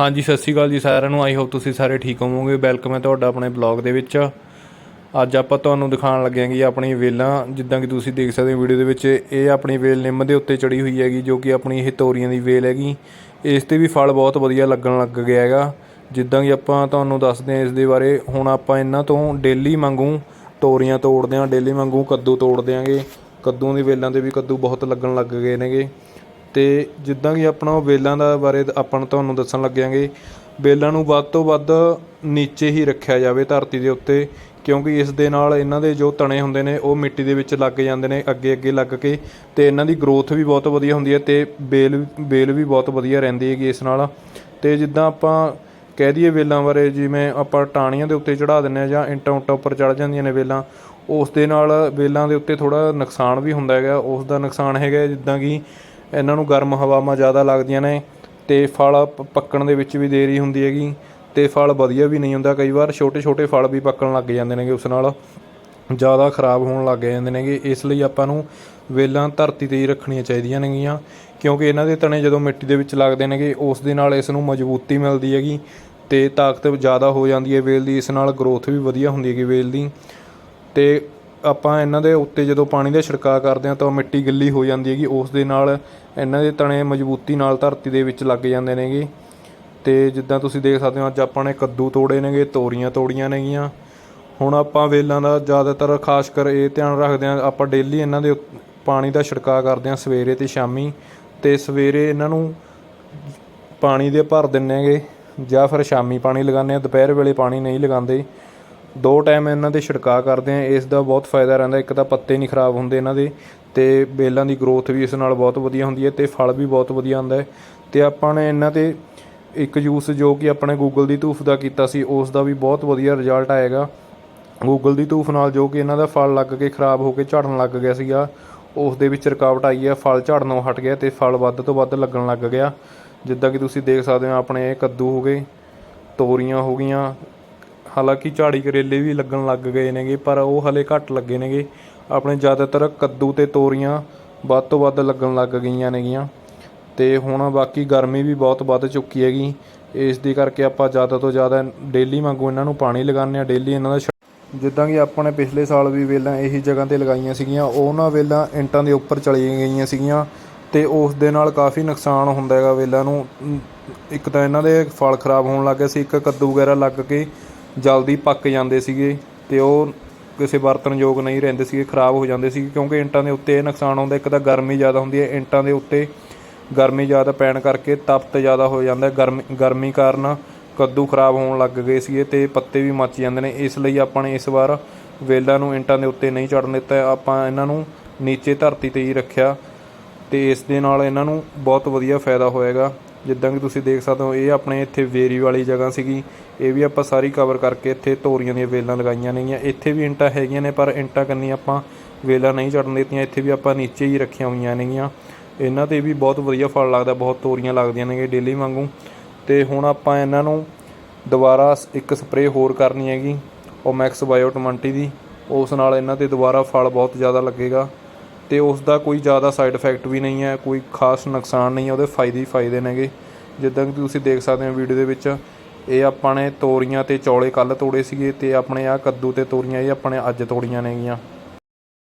ਹਾਂਜੀ, ਸਤਿ ਸ਼੍ਰੀ ਅਕਾਲ ਜੀ ਸਾਰਿਆਂ ਨੂੰ। ਆਈ ਹੋਪ ਤੁਸੀਂ ਸਾਰੇ ਠੀਕ ਹੋਵੋਗੇ। ਵੈਲਕਮ ਹੈ ਤੁਹਾਡਾ ਆਪਣੇ ਬਲੌਗ ਦੇ ਵਿੱਚ। ਅੱਜ ਆਪਾਂ ਤੁਹਾਨੂੰ ਦਿਖਾਉਣ ਲੱਗੇ ਹਾਂ ਕਿ ਆਪਣੀ ਵੇਲਾਂ, ਜਿੱਦਾਂ ਕਿ ਤੁਸੀਂ ਦੇਖ ਸਕਦੇ ਹੋ ਵੀਡੀਓ ਦੇ ਵਿੱਚ, ਇਹ ਆਪਣੀ ਵੇਲ ਨਿੰਮ ਦੇ ਉੱਤੇ ਚੜੀ ਹੋਈ ਹੈਗੀ, ਜੋ ਕਿ ਆਪਣੀ ਇਹ ਤੋਰੀਆਂ ਦੀ ਵੇਲ ਹੈਗੀ। ਇਸ ਤੇ ਵੀ ਫਲ ਬਹੁਤ ਵਧੀਆ ਲੱਗਣ ਲੱਗ ਗਿਆ ਹੈਗਾ। ਜਿੱਦਾਂ ਕਿ ਆਪਾਂ ਤੁਹਾਨੂੰ ਦੱਸਦੇ ਹਾਂ ਇਸ ਦੇ ਬਾਰੇ, ਹੁਣ ਆਪਾਂ ਇਹਨਾਂ ਤੋਂ ਡੇਲੀ ਵਾਂਗੂ ਤੋਰੀਆਂ ਤੋੜਦੇ ਹਾਂ, ਡੇਲੀ ਵਾਂਗੂ ਕੱਦੂ ਤੋੜ ਦਿਆਂਗੇ ਕੱਦੂਆਂ ਦੀ ਵੇਲਾਂ ਤੇ ਵੀ ਕੱਦੂ ਬਹੁਤ ਲੱਗਣ ਲੱਗ ਗਏ ਨੇਗੇ। ਅਤੇ ਜਿੱਦਾਂ ਕਿ ਆਪਣਾ ਉਹ ਵੇਲਾਂ ਦਾ ਬਾਰੇ ਆਪਾਂ ਨੂੰ ਤੁਹਾਨੂੰ ਦੱਸਣ ਲੱਗਿਆਂਗੇ, ਵੇਲਾਂ ਨੂੰ ਵੱਧ ਤੋਂ ਵੱਧ ਨੀਚੇ ਹੀ ਰੱਖਿਆ ਜਾਵੇ ਧਰਤੀ ਦੇ ਉੱਤੇ, ਕਿਉਂਕਿ ਇਸ ਦੇ ਨਾਲ ਇਹਨਾਂ ਦੇ ਜੋ ਤਣੇ ਹੁੰਦੇ ਨੇ, ਉਹ ਮਿੱਟੀ ਦੇ ਵਿੱਚ ਲੱਗ ਜਾਂਦੇ ਨੇ ਅੱਗੇ ਅੱਗੇ ਲੱਗ ਕੇ ਅਤੇ ਇਹਨਾਂ ਦੀ ਗਰੋਥ ਵੀ ਬਹੁਤ ਵਧੀਆ ਹੁੰਦੀ ਹੈ ਅਤੇ ਵੇਲ ਵੇਲ ਵੀ ਬਹੁਤ ਵਧੀਆ ਰਹਿੰਦੀ ਹੈਗੀ ਇਸ ਨਾਲ। ਅਤੇ ਜਿੱਦਾਂ ਆਪਾਂ ਕਹਿ ਦਈਏ ਵੇਲਾਂ ਬਾਰੇ, ਜਿਵੇਂ ਆਪਾਂ ਟਾਹਣੀਆਂ ਦੇ ਉੱਤੇ ਚੜ੍ਹਾ ਦਿੰਦੇ ਹਾਂ ਜਾਂ ਇੰਟਾਂ ਉੱਟਾਂ ਉੱਪਰ ਚੜ੍ਹ ਜਾਂਦੀਆਂ ਨੇ ਵੇਲਾਂ, ਉਸ ਦੇ ਨਾਲ ਵੇਲਾਂ ਦੇ ਉੱਤੇ ਥੋੜ੍ਹਾ ਨੁਕਸਾਨ ਵੀ ਹੁੰਦਾ ਹੈਗਾ, ਉਸ ਦਾ ਨੁਕਸਾਨ ਹੈਗਾ ਜਿੱਦਾਂ ਕਿ ਇਹਨਾਂ ਨੂੰ ਗਰਮ ਹਵਾਵਾਂ ਜ਼ਿਆਦਾ ਲੱਗਦੀਆਂ ਨੇ ਅਤੇ ਫਲ ਪੱਕਣ ਦੇ ਵਿੱਚ ਵੀ ਦੇਰੀ ਹੁੰਦੀ ਹੈਗੀ ਅਤੇ ਫਲ ਵਧੀਆ ਵੀ ਨਹੀਂ ਹੁੰਦਾ ਕਈ ਵਾਰ ਛੋਟੇ ਛੋਟੇ ਫਲ ਵੀ ਪੱਕਣ ਲੱਗ ਜਾਂਦੇ ਨੇਗੇ ਉਸ ਨਾਲ, ਜ਼ਿਆਦਾ ਖਰਾਬ ਹੋਣ ਲੱਗ ਜਾਂਦੇ ਨੇਗੇ, ਇਸ ਲਈ ਆਪਾਂ ਨੂੰ ਵੇਲਾਂ ਧਰਤੀ ਤੇ ਹੀ ਰੱਖਣੀਆਂ ਚਾਹੀਦੀਆਂ ਨੇਗੀਆਂ, ਕਿਉਂਕਿ ਇਹਨਾਂ ਦੇ ਤਣੇ ਜਦੋਂ ਮਿੱਟੀ ਦੇ ਵਿੱਚ ਲੱਗਦੇ ਨੇਗੇ, ਉਸ ਦੇ ਨਾਲ ਇਸ ਨੂੰ ਮਜ਼ਬੂਤੀ ਮਿਲਦੀ ਹੈਗੀ ਤੇ ਤਾਕਤ ਜ਼ਿਆਦਾ ਹੋ ਜਾਂਦੀ ਹੈ ਵੇਲ ਦੀ, ਇਸ ਨਾਲ ਗਰੋਥ ਵੀ ਵਧੀਆ ਹੁੰਦੀ ਹੈਗੀ ਵੇਲ ਦੀ ਤੇ ਆਪਾਂ ਇਹਨਾਂ ਦੇ ਉੱਤੇ ਜਦੋਂ ਪਾਣੀ ਦਾ ਛਿੜਕਾਅ ਕਰਦੇ ਹਾਂ ਤਾਂ ਮਿੱਟੀ ਗਿੱਲੀ ਹੋ ਜਾਂਦੀ ਹੈਗੀ, ਉਸ ਦੇ ਨਾਲ ਇਹਨਾਂ ਦੇ ਤਣੇ ਮਜ਼ਬੂਤੀ ਨਾਲ ਧਰਤੀ ਦੇ ਵਿੱਚ ਲੱਗ ਜਾਂਦੇ ਨੇਗੇ। ਅਤੇ ਜਿੱਦਾਂ ਤੁਸੀਂ ਦੇਖ ਸਕਦੇ ਹੋ, ਅੱਜ ਆਪਾਂ ਨੇ ਕੱਦੂ ਤੋੜੇ ਨੇਗੇ, ਤੋਰੀਆਂ ਤੋੜੀਆਂ ਨੇਗੀਆਂ। ਹੁਣ ਆਪਾਂ ਵੇਲਾਂ ਦਾ ਜ਼ਿਆਦਾਤਰ ਖਾਸ ਕਰ ਇਹ ਧਿਆਨ ਰੱਖਦੇ ਹਾਂ, ਆਪਾਂ ਡੇਲੀ ਇਹਨਾਂ ਦੇ ਉੱਤ- ਪਾਣੀ ਦਾ ਛਿੜਕਾਅ ਕਰਦੇ ਹਾਂ ਸਵੇਰੇ ਤੇ ਸ਼ਾਮੀ। ਤੇ ਸਵੇਰੇ ਇਹਨਾਂ ਨੂੰ ਪਾਣੀ ਦੇ ਭਰ ਦਿੰਨੇ ਹੈਗੇ ਜਾਂ ਫਿਰ ਸ਼ਾਮੀ ਪਾਣੀ ਲਗਾਉਂਦੇ ਆ ਦੁਪਹਿਰ ਵੇਲੇ ਪਾਣੀ ਨਹੀਂ ਲਗਾਉਂਦੇ। ਦੋ ਟਾਈਮ ਇਹਨਾਂ ਦੇ ਛਿੜਕਾਅ ਕਰਦੇ ਹਾਂ, ਇਸ ਦਾ ਬਹੁਤ ਫਾਇਦਾ ਰਹਿੰਦਾ, ਇੱਕ ਤਾਂ ਪੱਤੇ ਨਹੀਂ ਖਰਾਬ ਹੁੰਦੇ ਇਹਨਾਂ ਦੇ ਅਤੇ ਬੇਲਾਂ ਦੀ ਗਰੋਥ ਵੀ ਇਸ ਨਾਲ ਬਹੁਤ ਵਧੀਆ ਹੁੰਦੀ ਹੈ ਅਤੇ ਫਲ ਵੀ ਬਹੁਤ ਵਧੀਆ ਆਉਂਦਾ ਹੈ ਤੇ ਆਪਾਂ ਨੇ ਇਹਨਾਂ ਤੇ ਇੱਕ ਯੂਸ ਜੋ ਕਿ ਆਪਣੇ ਗੂਗਲ ਦੀ ਧੂਫ ਦਾ ਕੀਤਾ ਸੀ, ਉਸ ਦਾ ਵੀ ਬਹੁਤ ਵਧੀਆ ਰਿਜ਼ਲਟ ਆਏਗਾ। ਗੂਗਲ ਦੀ ਧੂਫ ਨਾਲ ਜੋ ਕਿ ਇਹਨਾਂ ਦਾ ਫਲ ਲੱਗ ਕੇ ਖਰਾਬ ਹੋ ਕੇ ਝੜਨ ਲੱਗ ਗਿਆ ਸੀਗਾ, ਉਸ ਦੇ ਵਿੱਚ ਰੁਕਾਵਟ ਆਈ ਹੈ, ਫਲ ਝੜਨੋਂ ਹਟ ਗਿਆ ਤੇ ਫਲ ਵੱਧ ਤੋਂ ਵੱਧ ਲੱਗਣ ਲੱਗ ਗਿਆ। ਜਿੱਦਾਂ ਕਿ ਤੁਸੀਂ ਦੇਖ ਸਕਦੇ ਹੋ, ਆਪਣੇ ਇਹ ਕੱਦੂ ਹੋ ਗਏ, ਤੋਰੀਆਂ ਹੋ ਗਈਆਂ ਹਾਲਾਂਕਿ ਝਾੜੀ ਕਰੇਲੇ ਵੀ ਲੱਗਣ ਲੱਗ ਗਏ ਨੇਗੇ, ਪਰ ਉਹ ਹਲੇ ਘੱਟ ਲੱਗੇ ਨੇਗੇ। ਆਪਣੇ ਜ਼ਿਆਦਾਤਰ ਕੱਦੂ ਤੇ ਤੋਰੀਆਂ ਵੱਧ ਤੋਂ ਵੱਧ ਲੱਗਣ ਲੱਗ ਗਈਆਂ ਨੇਗੀਆਂ। ਤੇ ਹੁਣ ਬਾਕੀ ਗਰਮੀ ਵੀ ਬਹੁਤ ਵੱਧ ਚੁੱਕੀ ਹੈਗੀ। ਇਸ ਦੀ ਕਰਕੇ ਆਪਾਂ ਜ਼ਿਆਦਾ ਤੋਂ ਜ਼ਿਆਦਾ ਡੇਲੀ ਵਾਂਗੂ ਇਹਨਾਂ ਨੂੰ ਪਾਣੀ ਲਗਾਉਂਦੇ ਆ ਡੇਲੀ ਇਹਨਾਂ ਦਾ ਛ- ਜਿੱਦਾਂ ਕਿ ਆਪਾਂ ਨੇ ਪਿਛਲੇ ਸਾਲ ਵੀ ਵੇਲਾਂ ਇਹੀ ਜਗ੍ਹਾ ਤੇ ਲਗਾਈਆਂ ਸੀਗੀਆਂ, ਉਹਨਾਂ ਵੇਲਾਂ ਇੰਟਾਂ ਦੇ ਉੱਪਰ ਚਲੀਆਂ ਗਈਆਂ ਸੀਗੀਆਂ। ਤੇ ਉਸ ਦੇ ਨਾਲ ਕਾਫੀ ਨੁਕਸਾਨ ਹੁੰਦਾ ਹੈਗਾ ਵੇਲਾਂ ਨੂੰ। ਇੱਕ ਤਾਂ ਇਹਨਾਂ ਦੇ ਫਲ ਖਰਾਬ ਹੋਣ ਲੱਗ ਗਏ ਸੀ, ਇੱਕ ਕੱਦੂ ਵਗੈਰਾ ਲੱਗ ਕੇ ਜਲਦੀ ਪੱਕ ਜਾਂਦੇ ਸੀਗੇ ਤੇ ਉਹ ਕਿਸੇ ਵਰਤਨਯੋਗ ਨਹੀਂ ਰਹਿੰਦੇ ਸੀਗੇ, ਖਰਾਬ ਹੋ ਜਾਂਦੇ ਸੀ ਕਿਉਂਕਿ ਇੰਟਾਂ ਦੇ ਉੱਤੇ ਇਹ ਨੁਕਸਾਨ ਹੁੰਦਾ, ਇੱਕ ਤਾਂ ਗਰਮੀ ਜ਼ਿਆਦਾ ਹੁੰਦੀ ਹੈ, ਇੰਟਾਂ ਦੇ ਉੱਤੇ ਗਰਮੀ ਜ਼ਿਆਦਾ ਪੈਣ ਕਰਕੇ ਤਪਤ ਜ਼ਿਆਦਾ ਹੋ ਜਾਂਦਾ ਗਰਮੀ ਗਰਮੀ ਕਾਰਨ ਕੱਦੂ ਖਰਾਬ ਹੋਣ ਲੱਗ ਗਏ ਸੀਗੇ ਤੇ ਪੱਤੇ ਵੀ ਮੱਚ ਜਾਂਦੇ ਨੇ, ਇਸ ਲਈ ਆਪਾਂ ਨੇ ਇਸ ਵਾਰ ਵੇਲਾਂ ਨੂੰ ਇੰਟਾਂ ਦੇ ਉੱਤੇ ਨਹੀਂ ਚੜਨ ਦਿੱਤਾ ਆਪਾਂ ਇਹਨਾਂ ਨੂੰ ਨੀਚੇ ਧਰਤੀ ਤੇ ਹੀ ਰੱਖਿਆ ਤੇ ਇਸ ਦੇ ਨਾਲ ਇਹਨਾਂ ਨੂੰ ਬਹੁਤ ਵਧੀਆ ਫਾਇਦਾ ਹੋਏਗਾ। ਜਿੱਦਾਂ ਕਿ ਤੁਸੀਂ ਦੇਖ ਸਕਦੇ ਹੋ, ਇਹ ਆਪਣੇ ਇੱਥੇ ਵੇਰੀ ਵਾਲੀ ਜਗ੍ਹਾ ਸੀਗੀ। ਇਹ ਵੀ ਆਪਾਂ ਸਾਰੀ ਕਵਰ ਕਰਕੇ ਇੱਥੇ ਤੋਰੀਆਂ ਦੀਆਂ ਵੇਲਾਂ ਲਗਾਈਆਂ ਨੇਗੀਆਂ। ਇੱਥੇ ਵੀ ਇੰਟਾਂ ਹੈਗੀਆਂ ਨੇ, ਪਰ ਇੰਟਾਂ ਕੰਨੀ ਆਪਾਂ ਵੇਲਾਂ ਨਹੀਂ ਚੜਨ ਦਿੱਤੀਆਂ। ਇੱਥੇ ਵੀ ਆਪਾਂ ਨੀਚੇ ਹੀ ਰੱਖੀਆਂ ਹੋਈਆਂ ਨੇਗੀਆਂ। ਇਹਨਾਂ ਤੇ ਵੀ ਬਹੁਤ ਵਧੀਆ ਫਲ ਲੱਗਦਾ, ਬਹੁਤ ਤੋਰੀਆਂ ਲੱਗਦੀਆਂ ਨੇਗੇ ਡੇਲੀ ਵਾਂਗੂ। ਤੇ ਹੁਣ ਆਪਾਂ ਇਹਨਾਂ ਨੂੰ ਦੁਬਾਰਾ ਇੱਕ ਸਪਰੇਅ ਹੋਰ ਕਰਨੀ ਹੈਗੀ ਓਮੈਕਸ ਬਾਇਓ 20 ਦੀ। ਉਸ ਨਾਲ ਇਹਨਾਂ ਤੇ ਦੁਬਾਰਾ ਫਲ ਬਹੁਤ ਜ਼ਿਆਦਾ ਲੱਗੇਗਾ। ਤੇ ਉਸ ਦਾ ਕੋਈ ਜ਼ਿਆਦਾ ਸਾਈਡ ਇਫੈਕਟ ਵੀ ਨਹੀਂ ਹੈ, ਕੋਈ ਖਾਸ ਨੁਕਸਾਨ ਨਹੀਂ ਹੈ, ਉਹਦੇ ਫਾਇਦੇ ਹੀ ਫਾਇਦੇ ਨੇਗੇ। ਜਿੱਦਾਂ ਕਿ ਤੁਸੀਂ ਦੇਖ ਸਕਦੇ ਹੋ ਵੀਡੀਓ ਦੇ ਵਿੱਚ, ਇਹ ਆਪਾਂ ਨੇ ਤੋਰੀਆਂ ਤੇ ਚੌਲੇ ਕੱਲ ਤੋੜੇ ਸੀਗੇ ਤੇ ਆਪਣੇ ਆ ਕੱਦੂ ਤੇ ਤੋਰੀਆਂ, ਇਹ ਆਪਣੇ ਅੱਜ ਤੋੜੀਆਂ ਨੇਗੀਆਂ।